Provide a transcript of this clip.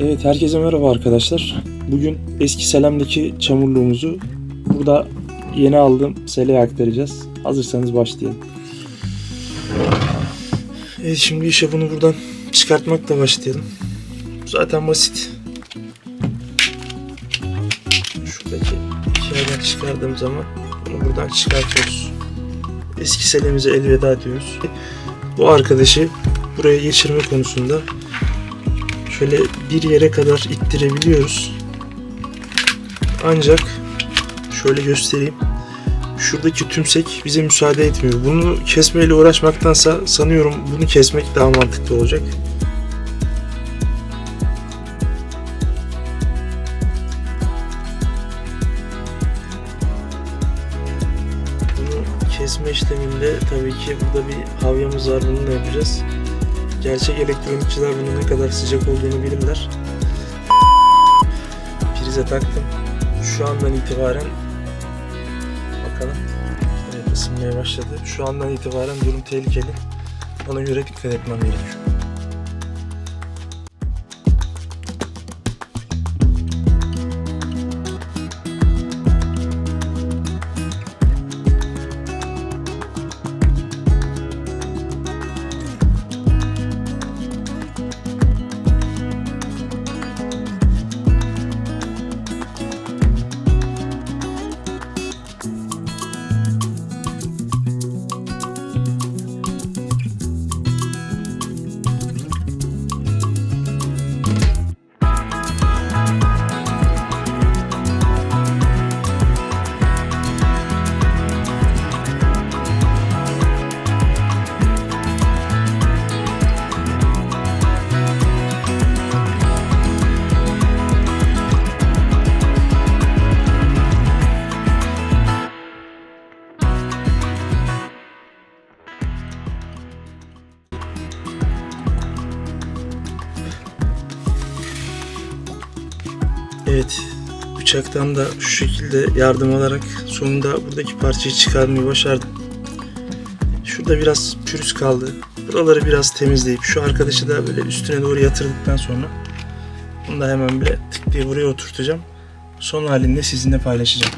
Evet herkese merhaba arkadaşlar. Bugün eski Selam'daki çamurluğumuzu burada yeni aldığım seleye aktaracağız. Hazırsanız başlayalım. Evet şimdi işe bunu buradan çıkartmakla başlayalım. Zaten basit. Şuradaki yerden çıkardığım zaman bunu buradan çıkartıyoruz. Eski selemize elveda diyoruz. Bu arkadaşı buraya geçirme konusunda şöyle bir yere kadar ittirebiliyoruz. Ancak şöyle göstereyim. Şuradaki tümsek bize müsaade etmiyor. Bunu kesmeyle uğraşmaktansa sanıyorum bunu kesmek daha mantıklı olacak. Kesme işleminde tabii ki burada bir havyamız var. Bunu da yapacağız. Gerçek elektronikçiler bunun ne kadar sıcak olduğunu bilirler. Prize taktım. Şu andan itibaren bakalım. Isınmaya başladı. Şu andan itibaren durum tehlikeli. Ona göre dikkat etmem gerekiyor. Evet, bıçaktan da şu şekilde yardım alarak sonunda buradaki parçayı çıkarmayı başardım. Şurada biraz pürüz kaldı. Buraları biraz temizleyip şu arkadaşı da böyle üstüne doğru yatırdıktan sonra bunu da hemen böyle tık diye buraya oturtacağım. Son halinde sizinle paylaşacağım.